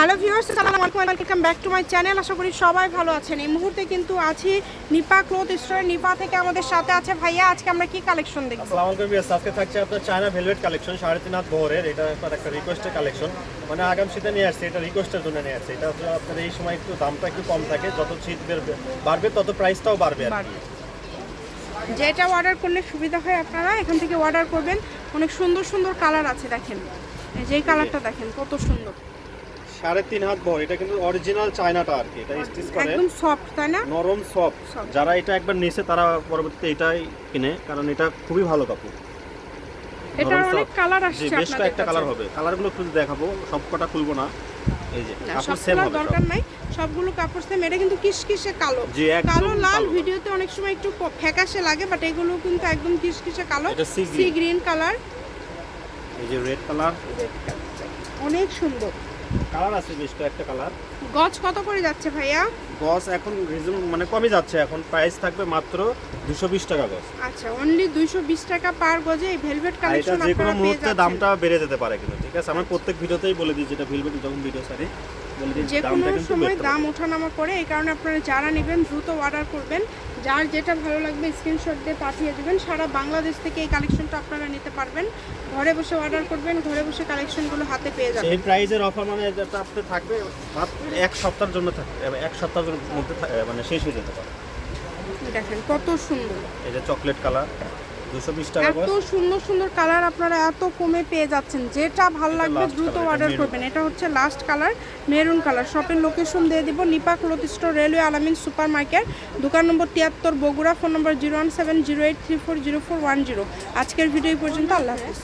Hello viewers আসসালামু আলাইকুম welcome back to my channel আশা করি সবাই ভালো আছেন। এই মুহূর্তে কিন্তু আছি নিপা ক্লোথ স্টোর। নিপা থেকে আমাদের সাথে আছে ভাইয়া। আজকে আমরা কি কালেকশন দেখব? আসসালামু আলাইকুম বিয়াস আজকে থাকছে আপনার চায়না ভেলভেট কালেকশন সাড়ে তিন হাত বহরের। এটা আপনার একটা রিকোয়েস্টের কালেকশন মানে আগাম শীতে নিয়ে আসছে এটা রিকোয়েস্টের জন্য নিয়ে আসছে। এটা আপনার এই সময় একটু দামটা একটু কম থাকে। যত শীত বাড়বে তত প্রাইসটাও বাড়বে আর। যেটা অর্ডার করলে সুবিধা হয় আপনারা এখান থেকে অর্ডার করবেন। অনেক সুন্দর সুন্দর কালার আছে দেখেন। এই যে কালারটা দেখেন কত সুন্দর। সাড়ে তিন হাত বহর এটা কিন্তু অরিজিনাল চায়নাটা আর কি এটা স্টিচ করে। একদম সফট তাই না? নরম সফট যারা এটা একবার নিছে তারা পরবর্তীতে এটাই কিনে কারণ এটা খুবই ভালো কাপড়। নরম অনেক কালার আসছে বেশ কয়েকটা কালার হবে। কালারগুলো খুঁজে দেখাবো সব কটা খুলবো না। এই যে কাপড় সেম হবে দরকার নাই। সবগুলো কাপড় সেম এটা কিন্তু কিসকিসে কালো। জি, কালো লাল ভিডিওতে অনেক সময় একটু ফ্যাকাশে লাগে বাট এগুলো কিন্তু একদম কিসকিসে কালো। এটা সি গ্রিন কালার এই যে রেড কালার অনেক সুন্দর। কালার আছে বেশ কয়েকটা কালার। গজ কত করে যাচ্ছে ভাইয়া? গজ এখন রিজন মানে কমে যাচ্ছে এখন। প্রাইস থাকবে মাত্র দুশো বিশ টাকা গজ আচ্ছা অনলি দুইশো বিশ টাকা পার গজে এই ভেলভেট এটা কালেকশন যে কোনো আপনারা পেয়ে মুহূর্তে যাচ্ছেন। দামটা বেড়ে যেতে পারে কিন্তু ঠিক আছে? আমি প্রত্যেক ভিডিওতেই বলে দিই যেটা ভেলভেট যখন ভিডিও সারি যে কোনো সময় দাম ওঠানামা করে এই কারণে আপনারা যারা নেবেন দ্রুত অর্ডার করবেন। যার যেটা ভালো লাগবে স্ক্রিনশট দিয়ে পাঠিয়ে দেবেন। সারা বাংলাদেশ থেকে এই কালেকশনটা আপনারা নিতে পারবেন। ঘরে বসে অর্ডার করবেন ঘরে বসে কালেকশনগুলো হাতে পেয়ে যাবেন। সেই প্রাইজের অফার মানে আপনি থাকবে এক সপ্তাহের জন্য থাকবে এক সপ্তাহের মধ্যে মানে শেষ হয়ে যেতে পারে। দেখেন কত সুন্দর। এই যে চকলেট কালার এত সুন্দর সুন্দর কালার আপনারা এত কমে পেয়ে যাচ্ছেন। যেটা ভালো লাগবে দ্রুত অর্ডার করবেন। এটা হচ্ছে লাস্ট কালার মেরুন কালার শপের লোকেশন দিয়ে দিব Nipa cloth store railway Alamin super market দোকান নম্বর তিয়াত্তর Bogura phone number zero one seven zero eight three four zero four one zero আজকের ভিডিও পর্যন্ত আল্লাহ হাফিজ।